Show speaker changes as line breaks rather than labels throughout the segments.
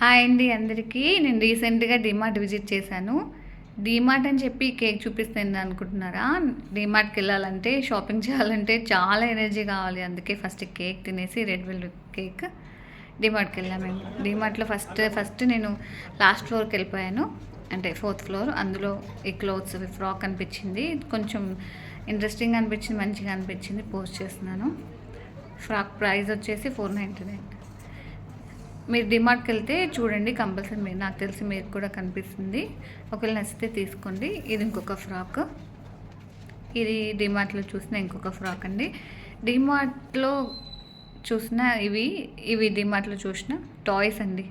Hi అండి అందరికీ. నేను రీసెంట్గా డిమార్ట్ విజిట్ చేశాను. డిమార్ట్ అని చెప్పి కేక్ చూపిస్తుంది అనుకుంటున్నారా? డిమార్ట్కి వెళ్ళాలంటే షాపింగ్ చేయాలంటే చాలా ఎనర్జీ కావాలి. అందుకే ఫస్ట్ కేక్ తినేసి రెడ్ వెల్వెట్ కేక్ డిమార్ట్కి వెళ్ళాము మేము డిమార్ట్లో ఫస్ట్ ఫస్ట్ నేను లాస్ట్ ఫ్లోర్కి వెళ్ళిపోయాను. అంటే ఫోర్త్ ఫ్లోర్. అందులో ఈ క్లోత్స్ ఫ్రాక్ అనిపించింది. కొంచెం ఇంట్రెస్టింగ్ అనిపించింది మంచిగా అనిపించింది. పోస్ట్ చేస్తున్నాను. ఫ్రాక్ ప్రైస్ వచ్చేసి ఫోర్ నైంటీ నైన్. మీరు డిమార్ట్కి వెళ్తే చూడండి కంపల్సరీ మీరు నాకు తెలిసి మీరు కూడా కనిపిస్తుంది. ఒకవేళ నచ్చితే తీసుకోండి. ఇది ఇంకొక ఫ్రాక్. ఇది డిమార్ట్లో చూసిన ఇంకొక ఫ్రాక్ అండి. డిమార్ట్లో చూసిన ఇవి ఇవి డిమార్ట్లో చూసిన టాయ్స్ అండి.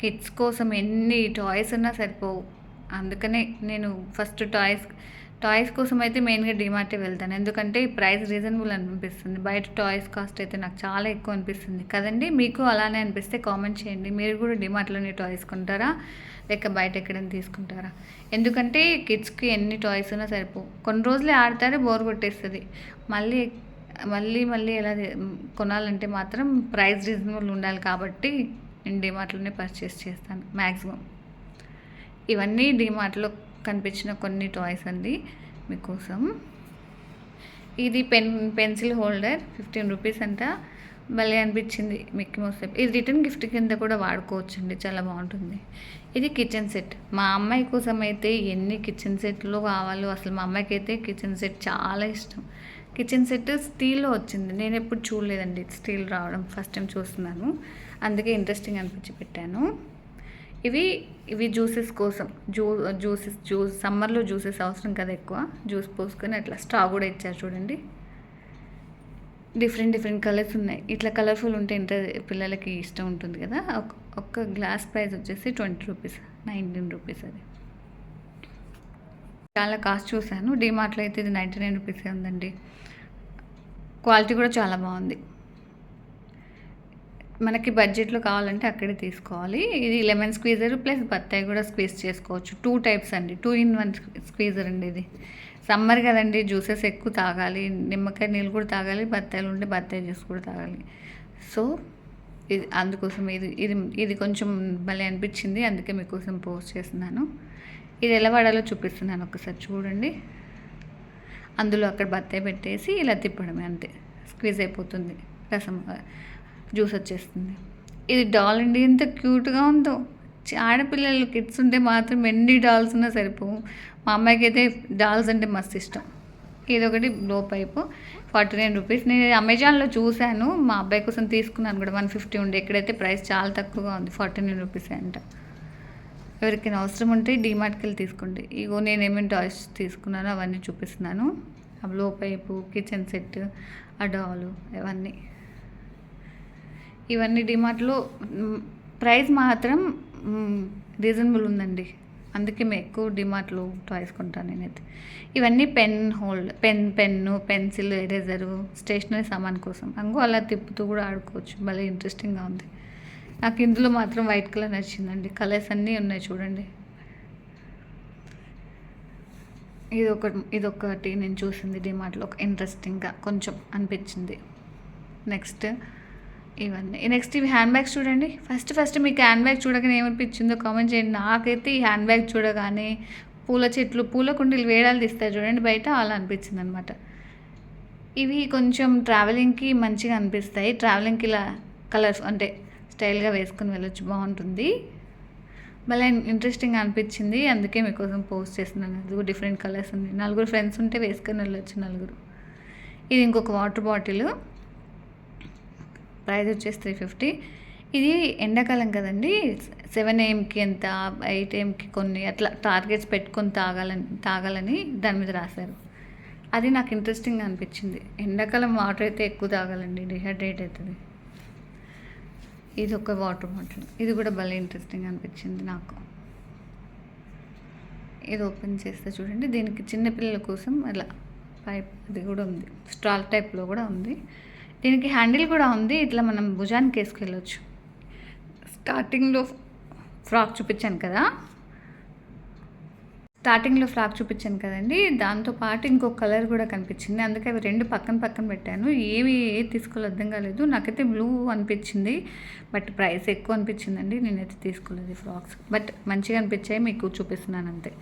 కిడ్స్ కోసం ఎన్ని టాయ్స్ ఉన్నా సరిపోవు. అందుకనే నేను ఫస్ట్ టాయ్స్ టాయ్స్ కోసం అయితే మెయిన్గా డిమార్టే వెళ్తాను. ఎందుకంటే ఈ ప్రైస్ రీజనబుల్ అనిపిస్తుంది. బయట టాయ్స్ కాస్ట్ అయితే నాకు చాలా ఎక్కువ అనిపిస్తుంది. కదండి? మీకు అలానే అనిపిస్తే కామెంట్ చేయండి. మీరు కూడా డిమార్ట్లోనే టాయ్స్ కొంటారా? లేక బయట ఎక్కడైనా తీసుకుంటారా? ఎందుకంటే కిడ్స్కి ఎన్ని టాయ్స్ ఉన్నా సరిపో. కొన్ని రోజులే ఆడతారు బోర్ కొట్టేస్తుంది. మళ్ళీ మళ్ళీ మళ్ళీ ఎలా కొనాలంటే మాత్రం ప్రైస్ రీజనబుల్ ఉండాలి కాబట్టి నేను డిమార్ట్లోనే పర్చేస్ చేస్తాను మ్యాక్సిమం ఇవన్నీ డిమార్ట్లో కనిపించిన కొన్ని టాయ్స్ అండి మీకోసం. ఇది pen pencil holder fifteen rupees అంట. భలే అనిపించింది మిక్కీ మౌస్ ఇది రిటర్న్ గిఫ్ట్ కింద కూడా వాడుకోవచ్చు అండి చాలా బాగుంటుంది. ఇది కిచెన్ సెట్. మా అమ్మాయి కోసం అయితే ఎన్ని కిచెన్ సెట్లు కావాలో అసలు మా అమ్మాయికి అయితే కిచెన్ సెట్ చాలా ఇష్టం. కిచెన్ సెట్ స్టీల్లో వచ్చింది. నేను ఎప్పుడు చూడలేదండి స్టీల్ రావడం ఫస్ట్ టైం చూస్తున్నాను. అందుకే ఇంట్రెస్టింగ్ అనిపించి పెట్టాను. ఇవి ఇవి జ్యూసెస్ కోసం. జ్యూ జ్యూసెస్ జ్యూస్ సమ్మర్లో జ్యూసెస్ అవసరం కదా ఎక్కువ. జ్యూస్ పోసుకొని అట్లా స్ట్రా కూడా ఇచ్చారు చూడండి. డిఫరెంట్ డిఫరెంట్ కలర్స్ ఉన్నాయి. ఇట్లా కలర్ఫుల్ ఉంటే ఇంత పిల్లలకి ఇష్టం ఉంటుంది కదా. ఒక్క గ్లాస్ ప్రైస్ వచ్చేసి ట్వంటీ రూపీస్ నైన్టీన్ రూపీస్ అది. చాలా కాస్ట్ చూశాను. డిమార్ట్లో అయితే ఇది నైంటీ నైన్ రూపీసే ఉందండి. క్వాలిటీ కూడా చాలా బాగుంది. మనకి బడ్జెట్లో కావాలంటే అక్కడే తీసుకోవాలి. ఇది లెమన్ స్క్వీజర్ ప్లస్ బత్తాయి కూడా స్క్వీజ్ చేసుకోవచ్చు. టూ టైప్స్ అండి. టూ ఇన్ వన్ స్క్వీజర్ అండి ఇది. సమ్మర్ కదండి జ్యూసెస్ ఎక్కువ తాగాలి. నిమ్మకాయ నీళ్ళు కూడా తాగాలి. బత్తాయిలు ఉంటే బత్తాయి జ్యూస్ కూడా తాగాలి. సో ఇది అందుకోసం ఇది ఇది ఇది కొంచెం భలే అనిపించింది. అందుకే మీకోసం పోస్ట్ చేస్తున్నాను. ఇది ఎలా వాడాలో చూపిస్తున్నాను ఒకసారి చూడండి. అందులో అక్కడ బత్తాయి పెట్టేసి ఇలా తిప్పడమే అంతే. స్క్వీజ్ అయిపోతుంది. రసం జ్యూస్ వచ్చేస్తుంది. ఇది డాల్ అండి ఎంత క్యూట్గా ఉందో. ఆడపిల్లలు కిడ్స్ ఉంటే మాత్రం ఎన్ని డాల్స్ ఉన్నా సరిపోవు. మా అమ్మాయికి అయితే డాల్స్ అంటే మస్తు ఇష్టం. ఇది ఒకటి లో పైపు ఫార్టీ నైన్ రూపీస్. నేను అమెజాన్లో చూశాను మా అబ్బాయి కోసం తీసుకున్నాను కూడా వన్ ఫిఫ్టీ ఉండే. ఇక్కడైతే ప్రైస్ చాలా తక్కువగా ఉంది ఫార్టీ నైన్ రూపీస్ అంట. ఎవరికైనా అవసరం ఉంటే డీమార్ట్కి వెళ్ళి తీసుకోండి. ఇగో నేను ఏమేమి టాయ్స్ తీసుకున్నానో అవన్నీ చూపిస్తున్నాను. ఆ బ్లో పైపు కిచెన్ సెట్ ఆ డాలు ఇవన్నీ. ఇవన్నీ డిమార్ట్లో ప్రైస్ మాత్రం రీజనబుల్ ఉందండి. అందుకే మేము ఎక్కువ డిమార్ట్లో టాయ్స్ కొంటాను నేనైతే. ఇవన్నీ pen hold pen pen pencil eraser stationery సామాన్ కోసం. అంగో అలా తిప్పుతూ కూడా ఆడుకోవచ్చు. భలే ఇంట్రెస్టింగ్గా ఉంది. నాకు ఇందులో మాత్రం వైట్ కలర్ నచ్చిందండి. కలర్స్ అన్నీ ఉన్నాయి చూడండి. ఇది ఒక ఇది ఒకటి నేను చూసింది డిమార్ట్లో. ఒక ఇంట్రెస్టింగ్గా కొంచెం అనిపించింది. నెక్స్ట్ ఇవన్నీ. నెక్స్ట్ ఇవి హ్యాండ్ బ్యాగ్స్ చూడండి. ఫస్ట్ ఫస్ట్ మీకు హ్యాండ్ బ్యాగ్ చూడగానే ఏమనిపించిందో కామెంట్ చేయండి. నాకైతే ఈ హ్యాండ్ బ్యాగ్ చూడగానే పూల చెట్లు పూల కుండీలు వేడాలు తీస్తారు చూడండి. బయట అలా అనిపించింది అనమాట ఇవి కొంచెం ట్రావెలింగ్కి మంచిగా అనిపిస్తాయి. ట్రావెలింగ్కి ఇలా కలర్స్ అంటే స్టైల్గా వేసుకుని వెళ్ళొచ్చు. బాగుంటుంది. భలే ఇంట్రెస్టింగ్ అనిపించింది. అందుకే మీకోసం పోస్ట్ చేస్తున్నాను. అది డిఫరెంట్ కలర్స్ ఉంది నలుగురు ఫ్రెండ్స్ ఉంటే వేసుకొని వెళ్ళొచ్చు నలుగురు. ఇది ఇంకొక వాటర్ బాటిల్ ప్రైస్ వచ్చేసి త్రీ ఫిఫ్టీ ఇది ఎండాకాలం కదండి. సెవెన్ ఏఎంకి ఎంత ఎయిట్ ఏఎంకి కొన్ని అట్లా టార్గెట్స్ పెట్టుకొని తాగాలని తాగాలని దాని మీద రాశారు. అది నాకు ఇంట్రెస్టింగ్ అనిపించింది. ఎండాకాలం వాటర్ అయితే ఎక్కువ తాగాలండి. డిహైడ్రేట్ అవుతుంది. ఇది ఒక వాటర్ బాటిల్ ఇది కూడా భలే ఇంట్రెస్టింగ్ అనిపించింది నాకు. ఇది ఓపెన్ చేస్తే చూడండి. దీనికి చిన్నపిల్లల కోసం అలా పైప్ అది కూడా ఉంది. స్టాల్ టైప్లో కూడా ఉంది. దీనికి హ్యాండిల్ కూడా ఉంది. ఇట్లా మనం భుజానికి వేసుకెళ్ళొచ్చు. స్టార్టింగ్లో ఫ్రాక్ చూపించాను కదా. స్టార్టింగ్లో ఫ్రాక్ చూపించాను కదండి. దాంతో పాటు ఇంకో కలర్ కూడా కనిపించింది. అందుకే అవి రెండు పక్కన పక్కన పెట్టాను. ఏవి ఏ తీసుకోవాలి అర్థం కాలేదు. నాకైతే బ్లూ అనిపించింది. బట్ ప్రైస్ ఎక్కువ అనిపించిందండి. నేనైతే తీసుకోలేదు ఫ్రాక్స్. బట్ మంచిగా అనిపించాయి. మీకు చూపిస్తున్నాను అంతే.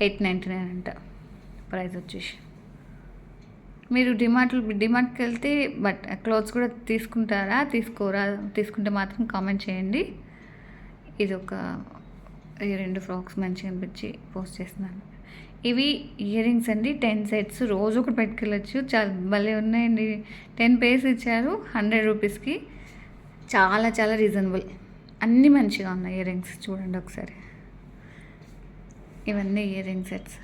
ఎయిట్ నైంటీ నైన్ అంట. ప్రైస్ వచ్చేసి. మీరు డిమార్ట్ డిమార్ట్కి వెళ్తే బట్ క్లోత్స్ కూడా తీసుకుంటారా? తీసుకోరా? తీసుకుంటే మాత్రం కామెంట్ చేయండి. ఇది ఒక ఈ రెండు ఫ్రాక్స్ మంచిగా అనిపించి పోస్ట్ చేస్తున్నాను. ఇవి ఇయర్ రింగ్స్ అండి. టెన్ సెట్స్ రోజు ఒకటి పెట్టుకెళ్ళచ్చు. చాలా భలే ఉన్నాయండి. టెన్ పేస్ ఇచ్చారు హండ్రెడ్ రూపీస్కి చాలా చాలా రీజనబుల్. అన్నీ మంచిగా ఉన్నాయి ఇయర్ రింగ్స్ చూడండి ఒకసారి. ఇవన్నీ ear ring sets.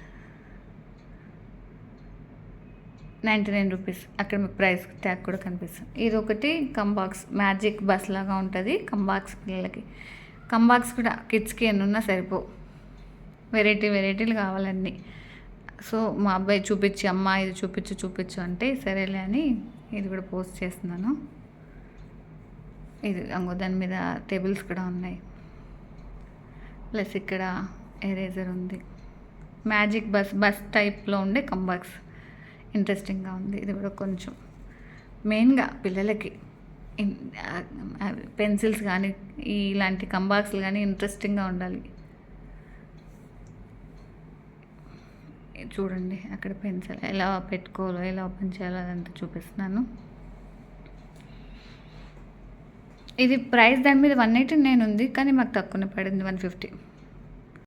Ninety nine rupees. అక్కడ మీకు ప్రైస్ ట్యాగ్ కూడా కనిపిస్తుంది. ఇది ఒకటి కంబాక్స్ మ్యాజిక్ బస్ లాగా ఉంటుంది కంబాక్స్ పిల్లలకి. కంబాక్స్ కూడా కిడ్స్కి ఎన్ని ఉన్నా సరిపో వెరైటీ వెరైటీలు కావాలన్నీ. సో మా అబ్బాయి చూపించి అమ్మ ఇది చూపించు చూపించు అంటే సరేలే అని ఇది కూడా పోస్ట్ చేస్తున్నాను. ఇది అంగో దాని మీద టేబుల్స్ కూడా ఉన్నాయి. ప్లస్ ఇక్కడ ఎరేజర్ ఉంది. మ్యాజిక్ బస్ బస్ టైప్లో ఉండే కంబాక్స్. ఇంట్రెస్టింగ్గా ఉంది. ఇది కూడా కొంచెం మెయిన్గా పిల్లలకి పెన్సిల్స్ కానీ ఇలాంటి కంబాక్స్లు కానీ ఇంట్రెస్టింగ్గా ఉండాలి. చూడండి అక్కడ పెన్సిల్ ఎలా పెట్టుకోవాలో ఎలా ఓపెన్ చేయాలో అదంతా చూపిస్తున్నాను. ఇది ప్రైస్ దాని మీద వన్ ఎయిటీ నైన్ ఉంది కానీ మాకు తక్కువనే పడింది వన్ ఫిఫ్టీ.